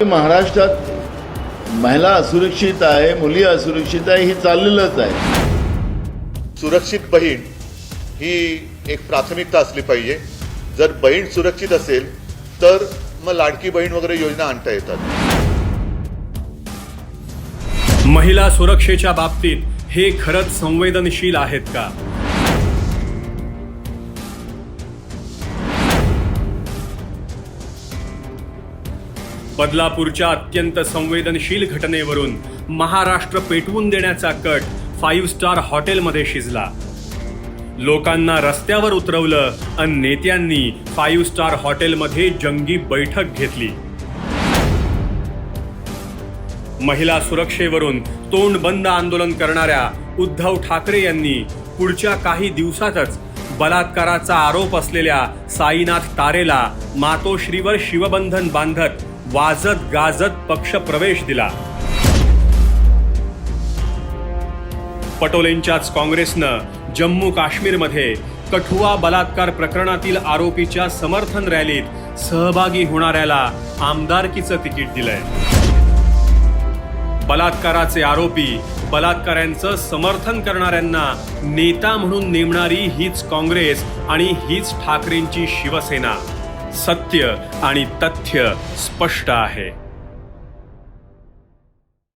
महाराष्ट्रात महिला असुरक्षित आहे मुली असुरक्षित आहे हे चाललेलंच आहे. सुरक्षित बहीण ही एक प्राथमिकता असली पाहिजे. जर बहीण सुरक्षित असेल तर मग लाडकी बहीण वगैरे योजना आणता येतात. महिला सुरक्षेच्या बाबतीत हे खरंच संवेदनशील आहेत का? बदलापूरच्या अत्यंत संवेदनशील घटनेवरून महाराष्ट्र पेटवून देण्याचा कट फाईव्ह स्टार हॉटेलमध्ये शिजला. लोकांना रस्त्यावर उतरवलं आणि नेत्यांनी फाईव्ह स्टार हॉटेलमध्ये जंगी बैठक घेतली. महिला सुरक्षेवरून तोंड बंद आंदोलन करणाऱ्या उद्धव ठाकरे यांनी पुढच्या काही दिवसातच बलात्काराचा आरोप असलेल्या साईनाथ तारेला मातोश्रीवर शिवबंधन बांधत वाजत गाजत पक्ष प्रवेश दिला. पटोलेंच्याच काँग्रेसनं जम्मू काश्मीरमध्ये कठुआ बलात्कार प्रकरणातील आरोपीच्या समर्थन रॅलीत सहभागी होणाऱ्याला आमदारकीचं तिकीट दिलंय. बलात्काराचे आरोपी बलात्काऱ्यांचं समर्थन करणाऱ्यांना नेता म्हणून नेमणारी हीच काँग्रेस आणि हीच ठाकरेंची शिवसेना. सत्य आणि तथ्य स्पष्ट आहे.